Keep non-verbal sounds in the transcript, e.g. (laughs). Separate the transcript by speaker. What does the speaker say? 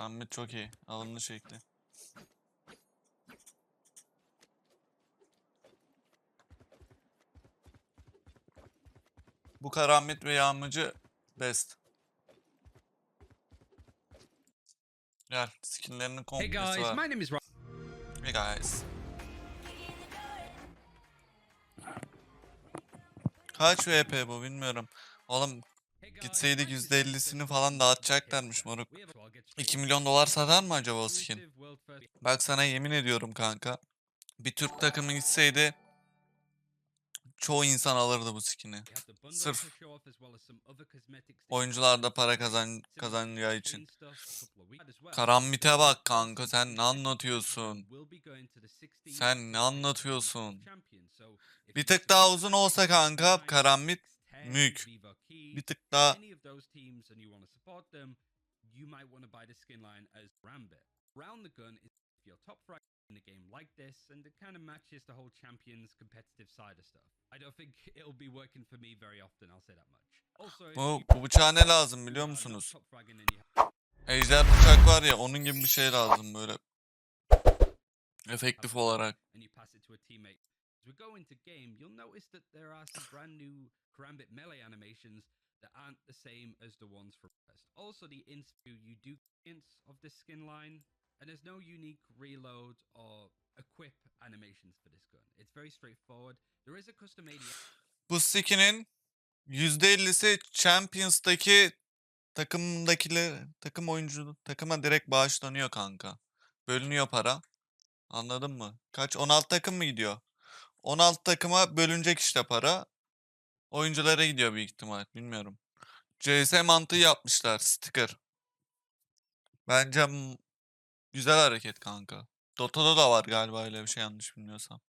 Speaker 1: Ahmet çok iyi. Alımlı şekli. Bu karamet ve yağmacı best. Gel skinlerinin
Speaker 2: Hey
Speaker 1: komplesi
Speaker 2: guys,
Speaker 1: var.
Speaker 2: my name is Rob.
Speaker 1: Hey guys. Kaç VP bu bilmiyorum. Oğlum
Speaker 2: Hey
Speaker 1: Gitseydik
Speaker 2: my name is
Speaker 1: %50'sini
Speaker 2: Rob.
Speaker 1: falan dağıtacaklarmış moruk.
Speaker 2: We have- so I'll get
Speaker 1: 2
Speaker 2: straight
Speaker 1: milyon dolar satar mı acaba o skin? Bak sana yemin ediyorum kanka. Bir Türk takımı gitseydi çoğu insan alırdı bu skin'i. Sırf
Speaker 2: to show off as well as some other cosmetics that
Speaker 1: Oyuncular
Speaker 2: you
Speaker 1: da
Speaker 2: can
Speaker 1: para kazan kazanacağı için. Karambit'e bak kanka sen ne anlatıyorsun?
Speaker 2: We'll be going to the 16
Speaker 1: Sen ne anlatıyorsun? Bir tık daha uzun olsa kanka Karambit
Speaker 2: X10,
Speaker 1: mük. Bir tık daha
Speaker 2: you might want to buy the skin line as Rambit. Round the gun is your top frag in a game like this, and it kind of matches the whole champions competitive side of stuff. I don't think (laughs) it'll be working for me very often, I'll say that much. Also,
Speaker 1: bu, bu bıçağa ne lazım biliyor musunuz? Ejder bıçak var ya onun gibi bir şey lazım böyle. Efektif olarak.
Speaker 2: As we go into game, you'll notice that there are some brand new Karambit melee animations that aren't the same as the ones from West. Also, the ints you do hints of this skin line, and there's no unique reload or equip animations for this gun. It's very straightforward. There is a custom AD
Speaker 1: Bu skin'in %50'si Champions'taki takımdakiler takım oyuncu takıma direkt bağışlanıyor kanka. Bölünüyor para. Anladın mı? Kaç? 16 takım mı gidiyor? 16 takıma bölünecek işte para. Oyunculara gidiyor büyük ihtimal. Bilmiyorum. CS mantığı yapmışlar. Sticker. Bence güzel hareket kanka. Dota'da da var galiba öyle bir şey yanlış bilmiyorsam.